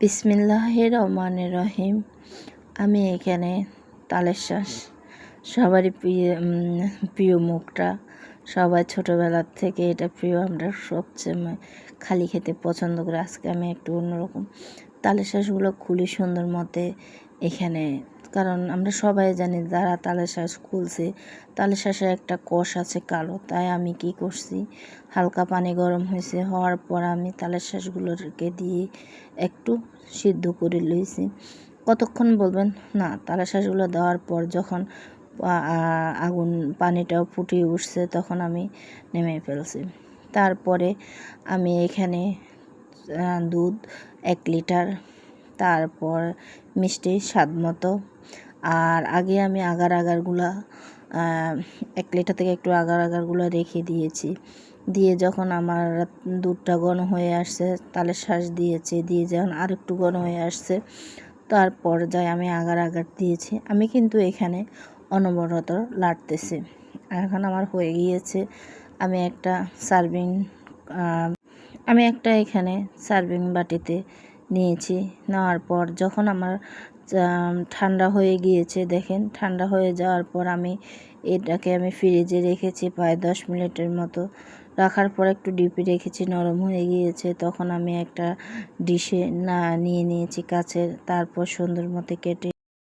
বিসমিল্লাহ রহমান রহিম আমি এখানে তালের শ্বাস। সবারই প্রিয় প্রিয় মুখটা। সবাই ছোটোবেলার থেকে এটা প্রিয়, আমরা সবচেয়ে খালি খেতে পছন্দ করি। আজকে আমি একটু অন্যরকম। তালের শ্বাসগুলো খুলি সুন্দর মতে এখানে কারণ আমরা সবাই জানি যারা তালের শ্বাস খুলছে, তালের শ্বাসের একটা কষ আছে কালো, তাই আমি কি করছি? হালকা পানি গরম হয়েছে, হওয়ার পর আমি তালের শ্বাসগুলোকে দিয়ে একটু সিদ্ধ করে লইছি। কতক্ষণ বলবেন? না, তালের শ্বাসগুলো দেওয়ার পর যখন আগুন, পানিটাও ফুটিয়ে উঠছে, তখন আমি নেমে ফেলছি। তারপরে আমি এখানে দুধ এক লিটার তারপর মিষ্টি স্বাদ মতো। আর আগে আমি আগার আগারগুলা এক লিটার থেকে একটু আগার আগারগুলো রেখে দিয়েছি। দিয়ে যখন আমার দুধটা ঘন হয়ে আসছে তাহলে শ্বাস দিয়েছি। দিয়ে যখন আর একটু ঘন হয়ে আসছে, তারপর যাই আমি আগার আগার দিয়েছি। আমি কিন্তু এখানে অনবরত লাড়তেছি। এখন আমার হয়ে গিয়েছে, আমি একটা সার্ভিং আমি একটা এখানে সার্ভিং বাটিতে নিয়েছি। নেওয়ার পর যখন আমার আম, ঠান্ডা হয়ে গিয়েছে দেখেন ঠান্ডা হয়ে যাওয়ার পর আমি এটাকে আমি ফ্রিজে রেখেছি প্রায় দশ মিনিটের মতো। রাখার পর একটু ডিপে রেখেছি নরম হয়ে গিয়েছে। তখন আমি একটা ডিশে না নিয়ে নিয়েছি কাছের তারপর সুন্দর মতো কেটে